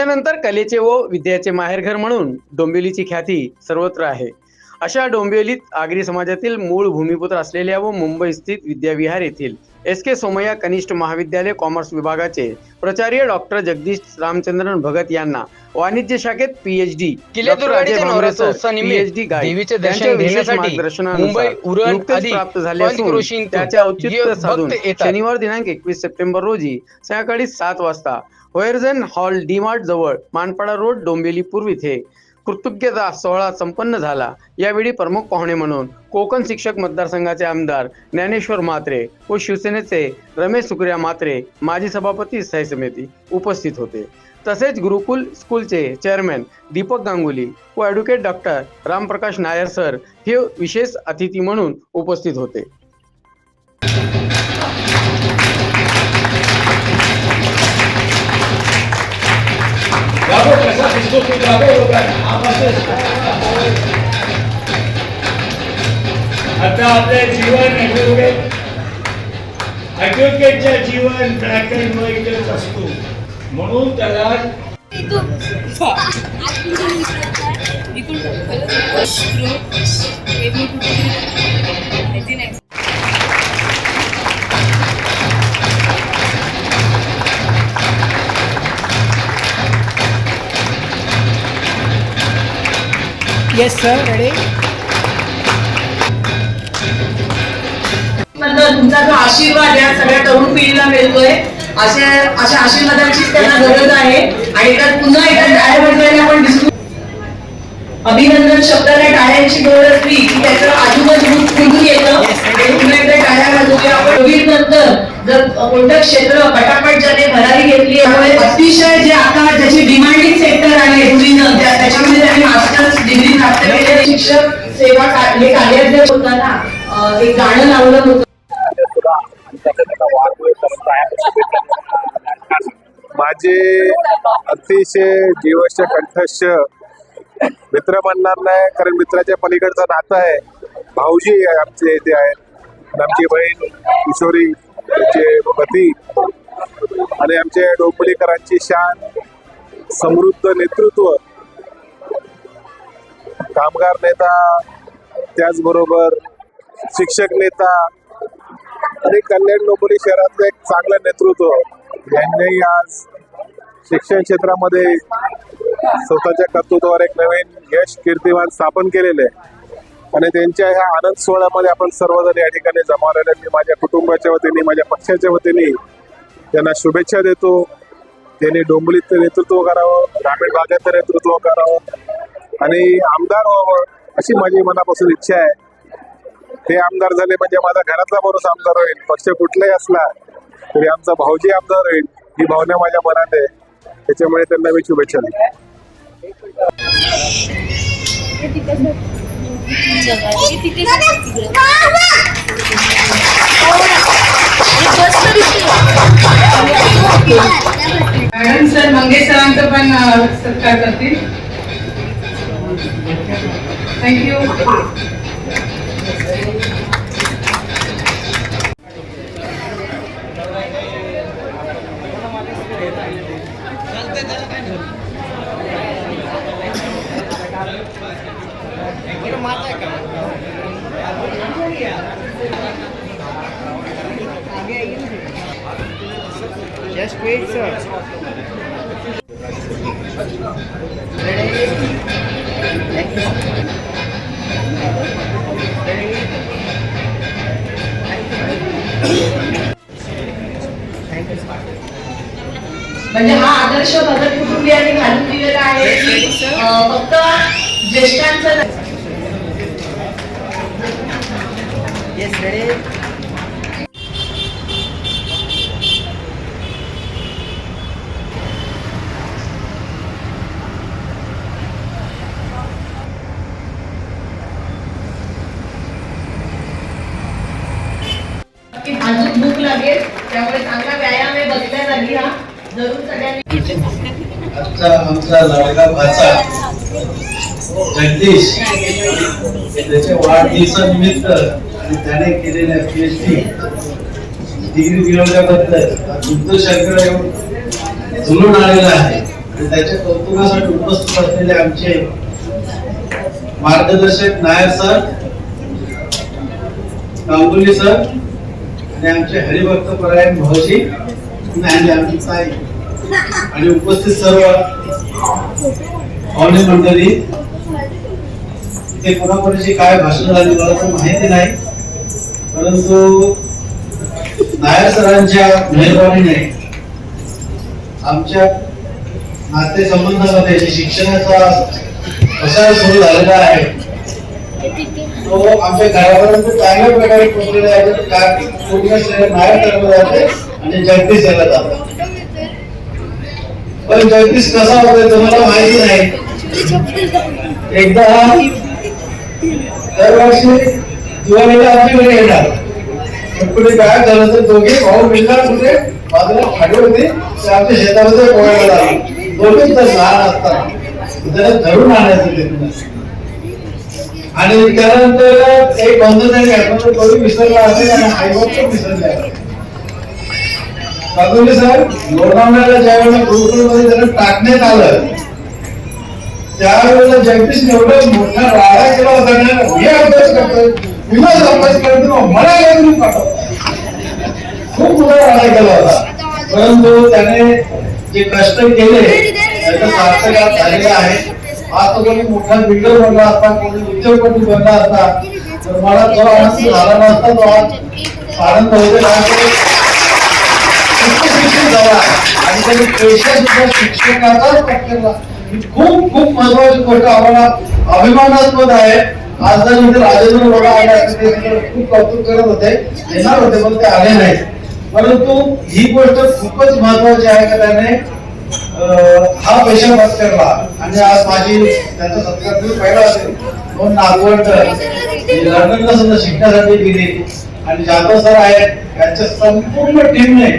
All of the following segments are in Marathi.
पुण्यानंतर कलेचे व विद्याचे माहेरघर म्हणून डोंबिवलीची ख्याती सर्वत्र आहे. अशा डोंबिवलीत आगरी समाजातील मूळ भूमिपुत्र असलेल्या व मुंबई स्थित विद्याविहार येथील एस के सोमय्या कनिष्ठ महाविद्यालय कॉमर्स विभागाचे प्राचार्य डॉक्टर जगदीश रामचंद्रन भगत यांना वाणिज्य शाखेत पीएचडी प्राप्त झाले असून पंचक्रोशीतून त्याचे ये औचित्य साधून. शनिवार दिनांक एकवीस सप्टेंबर रोजी सायंकाळी सात वाजता होयरझन हॉल डी मार्ट जवळ मानपाडा रोड डोंबिवली पूर्व इथे कृतज्ञता सोहळा संपन्न झाला. यावेळी प्रमुख पाहुणे म्हणून कोकण शिक्षक मतदारसंघाचे आमदार ज्ञानेश्वर म्हात्रे व शिवसेनेचे रमेश सुक्रिया म्हात्रे माजी सभापती स्थायी समिती उपस्थित होते. तसेच गुरुकुल स्कूलचे चेअरमॅन दीपक गांगुली व advocate doctor Ramprakash Nair sir हे विशेष अतिथी म्हणून उपस्थित होते. आता आपले जीवन ॲडव्होकेट ॲडव्होकेटच्या जीवन ब्लॅक अँड व्हाईटच असतो म्हणून त्याला इथून Sir. Ready? नंतर तुमचा जो आशीर्वाद या सगळ्या तरुण पिढीला मिळतोय अशा अशा आशीर्वादाचीच त्यांना गरज आहे. आणि त्यात पुन्हा एकदा टाळ्या वाजवायला आपण दिसू अभिनंदन शब्दाला टाळ्यांची गरज असली की त्याचं आजूबाजू निघून येतं. पुन्हा एकदा टाळ्या वाजवूया. आपण कोविड नंतर जर कोणतं क्षेत्र पटापट ज्याने भरारी घेतली त्यामुळे अतिशय जे आता ज्याची डिमांडिंग सेक्टर आहे त्याच्यामध्ये त्यांनी मास्टर्स शिक्षक सेवा का- हे कार्याध्यक्ष होताना अं, एक गाणं लावलं होतं. माझे अतिशय जीवश्य कंठस्थ मित्र म्हणणार नाही कारण मित्राच्या पलीकडचं नातं आहे. भाऊजी आमचे इथे आहेत. आमची बहीण किशोरी त्याचे पती आणि आमचे डोंबळीकरांची शान समृद्ध नेतृत्व कामगार नेता त्याचबरोबर शिक्षक नेता आणि कल्याण डोंबिवली शहरातलं एक चांगलं नेतृत्व. यांनी आज शिक्षण क्षेत्रामध्ये स्वतःच्या कर्तृत्वावर एक नवीन यश कीर्तिमान स्थापन केलेले आहे. आणि त्यांच्या ह्या आनंद सोहळ्यामध्ये आपण सर्वजण या ठिकाणी जमावलेले मी माझ्या कुटुंबाच्या वतीने माझ्या पक्षाच्या वतीने त्यांना शुभेच्छा देतो. त्यांनी डोंबिवलीचं नेतृत्व करावं ग्रामीण भागाचं नेतृत्व करावं. आणि आमदार व्हावं अशी माझी मनापासून इच्छा आहे. ते आमदार झाले म्हणजे माझा घरातला माणूस आमदार होईल. पक्ष कुठलाही असला तरी आमचा भाऊजी आमदार होईल ही भावना माझ्या मनात आहे. त्याच्यामुळे त्यांना मी शुभेच्छा सर मंगेश पण सत्कार करतील. Thank you Just wait, sir. म्हणजे हा आदर्श भगत कुटुंबियांनी घालून दिलेला आहे. की फक्त ज्येष्ठांचं सगळ्यांनी आमचा लाडका भाचा जगदीश त्याच्या वाढदिवसानिमित्त आणि त्याने केलेल्या पीएचडी डिग्री मिळवल्याबद्दल बुद्ध शंकर जुळून आलेला आहे. आणि त्याच्या कौतुकासाठी उपस्थित असलेले आमचे मार्गदर्शक नायर सर गांगुली सर आणि आमचे हरिभक्त परायण भाऊजी आणि आमची ताई. आणि उपस्थित सर्व पाहुणे मंडळी ते कोणाकोणाची काय भाषण झाली मला तर माहिती नाही परंतु नायर सरांच्या मेहरबानीने आमच्या नातेसंबंधामध्ये जे शिक्षणाचा प्रसार सुरू झालेला आहे तो आमच्या घरापर्यंत चांगल्या प्रकारे पोहोचलेला आहे. तर पूर्ण श्रेय नायर सरांना जाते आणि जगदीश याला जातात. पण जगदीश कसा होता तुम्हाला माहिती नाही. एकदा दरवर्षी दिवाळीला आमच्याकडे येणार. कुठे काय झालं तर दोघे भाऊ मिळणार कुठे बाजूला खाडी होते ते आमच्या शेतामध्ये पोहायला लागले. दोघेच तर लहान असताना त्याला धरून आणायचं ते. आणि त्यानंतर एक बंधन आहे विसरला असेल आणि आईबाप पण विसरले. असेल. काकुली सर लोणावळ्याला ज्यावेळेला गुरुकुलमध्ये त्यांना टाकण्यात आलं त्यावेळेला जगदीश एवढं मोठा राडा केला होता ना मी अभ्यास करतोय विलास अभ्यास करतो मला काहीतरी पाठवतो खूप मोठा राडा केला होता. परंतु त्याने जे कष्ट केले त्याचा सार्थक आज झालेला आहे. आज तो कोणी मोठा बिल्डर बनला असता कोणी उद्योगपती बनला असता तर मला तो आनंद झाला नसता तो आज आनंद होते शिक्षण झाला आणि त्यांनी पेशा सुद्धा शिक्षकाचाच पटकरला खूप खूप महत्वाची गोष्ट आम्हाला अभिमानास्पद आहे आज जर इथे राजेंद्र बघा आले खूप कौतुक करत होते येणार होते पण ते आले नाही परंतु ही गोष्ट खूपच महत्वाची आहे का त्याने अं, हा पेशा करला आणि आज माझी त्यांचा सत्कार तुम्ही पहिला असेल दोन नागवडकर लंडनला सुद्धा शिकण्यासाठी गेली आणि जाधव सर आहेत त्यांच्या संपूर्ण टीमने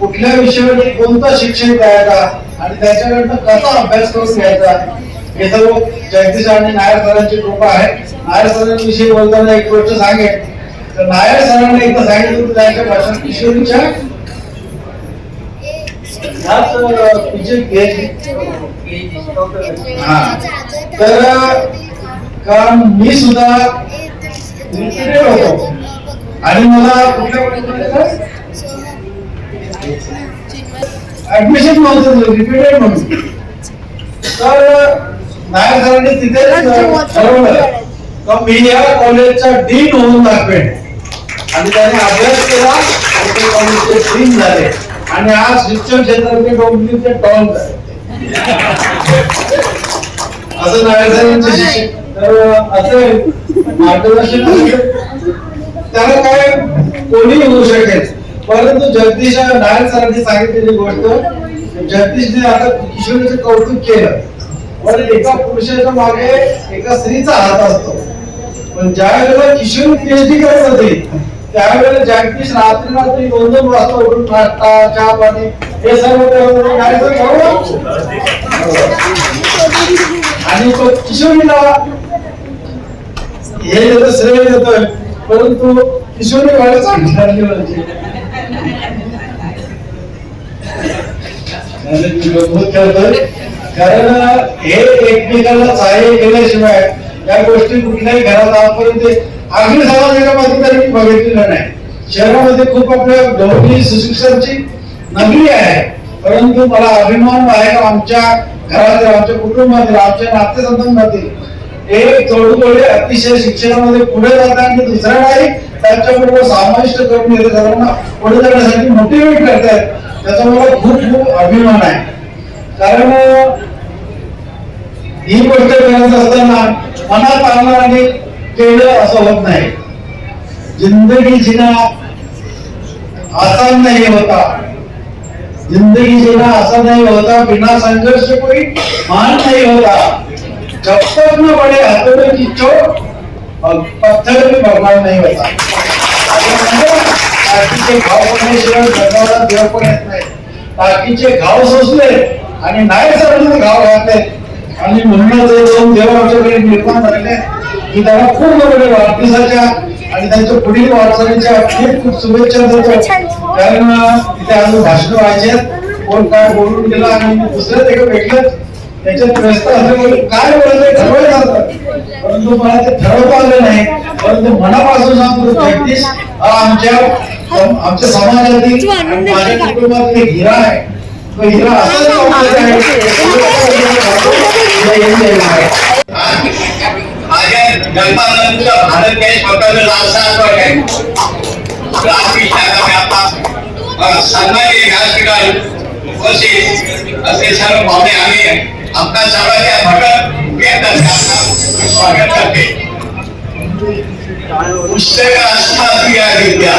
कुठल्या विषयावरती कोणतं शिक्षण द्यायचा आणि त्याच्याकडनं कसा अभ्यास करून घ्यायचा हे सर्व जगदीश आणि नायर सरांची कृपा आहे. नायर सरांविषयी बोलताना एक गोष्ट सांगेल तर नायर सरांनी एकदा सांगितलं त्यांच्या भाषणात किशोरीच्या. तर कारण मी सुद्धा होतो? आणि मला कुठल्या ऍडमिशन नव्हतं रिपीटेड म्हणून. तर नायर सरांनी तिथेच ठरवलं का मी या कॉलेजचा डीन होऊन दाखवेन. आणि त्याने अभ्यास केला आणि ते कॉलेजचे डीन झाले. आणि आज शिक्षण क्षेत्रातले डोंबिवलीचे टॉन झाले. असं नायर सरांचे शिक्षण. तर असं मार्गदर्शन त्याला काय कोणी होऊ शकेल. परंतु जगदीश नारायण सरांनी सांगितलेली गोष्ट जगदीशने आता किशोरीचं कौतुक केलं. पण एका पुरुषाच्या मागे एका स्त्रीचा हात असतो. पण ज्या वेळेला किशोरी पीएचडी करत होती त्यावेळेला जगदीश रात्री रात्री दोन दोन वाजता उठून नाश्ता चहा पाणी हे सर्व आणि तो किशोरीला हे श्रेय देतोय. परंतु किशोरी वाढ चांगली झाली म्हणजे करतोय. कारण हे एकमेकाला सहाय्य केल्याशिवाय या गोष्टी कुठल्याही घरात आजपर्यंत अगदी समाजाच्या तरी मी बघितलेलं नाही शहरामध्ये खूप आपल्या डोंगरी सुशिक्षणची नगरी आहे परंतु मला अभिमान आहे का आमच्या घरातील आमच्या कुटुंबातील आमच्या नातेसंबंधातील एक जोडगोळे अतिशय शिक्षणामध्ये पुढे जातात आणि दुसऱ्या नाही त्यांच्याबरोबर समाविष्ट करून घेते सर्वांना पुढे जाण्यासाठी मोटिवेट करतायत त्याचा मला खूप खूप अभिमान आहे. कारण ही गोष्ट करत असताना मनात आणणार आणि केलं असं होत नाही. जिंदगी जिना आसान नाही होता. जिंदगी जीना आसान नहीं होता बिना संघर्ष कोई मान नहीं होता. जब तक न बड़े हथौड़े की चोट और पत्थर भी भगवान नहीं होता। बाकीचे घाव पडल्याशिवाय जगाला देव पण येत नाही. बाकीचे घाव सोसले आणि नाही सरांचे घाव घातले आणि म्हणूनच हे दोन देव आमच्याकडे निर्माण झाले की त्यांना खूप मोठे वाढदिवसाच्या आणि त्यांच्या पुढील वाटचालीच्या खूप खूप शुभेच्छा देतो. कारण तिथे अजून भाषण व्हायचे कोण काय बोलून गेला आणि दुसरं ते वेगळंच त्याच्यात व्यस्त असल्यामुळे काय बोलायचं ठरवलं जातं परंतु मला ते ठरवता आलं नाही. परंतु मनापासून सांगतो जगदीश हा आमच्या आमच्या समाजातील आणि माझ्या कुटुंबातील हिरा आहे. तो हिरा असाच वापरत आहे. माझ्या जन्मानंतर भारत देश स्वतंत्र लालसा आहे राष्ट्रीय शाखा व्यापक सन्माननीय व्यासपीठावर उपस्थित असे सर्व पाहुणे आम्ही आपल्या सर्वांच्या भगत वेदांत स्वागत करते पुस्तक असतात विद्या?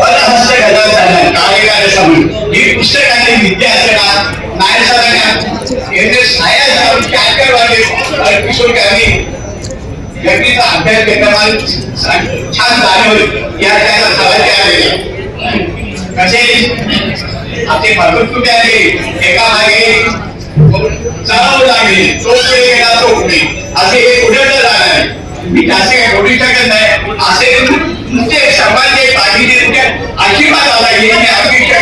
परहस्त गजानन कार्यकार समूह ही पुस्तकाची विद्या असते ना नाही सांगण्यात येथे साया काय काय वाटे किशोर गांधी व्यक्तीचा अभ्यास घेताना छान जाणीव या त्याला सवय आलेली कसे? आपले भरपूर कुठे आले? एका मागे. चालवू लागले. तो पुढे गेला तो पुढे. असे हे पुढे मी असे काय बोलू शकत नाही. असे तुमचे सर्वांचे पाठीने तुमच्या आशीर्वाद आला मी अपेक्षा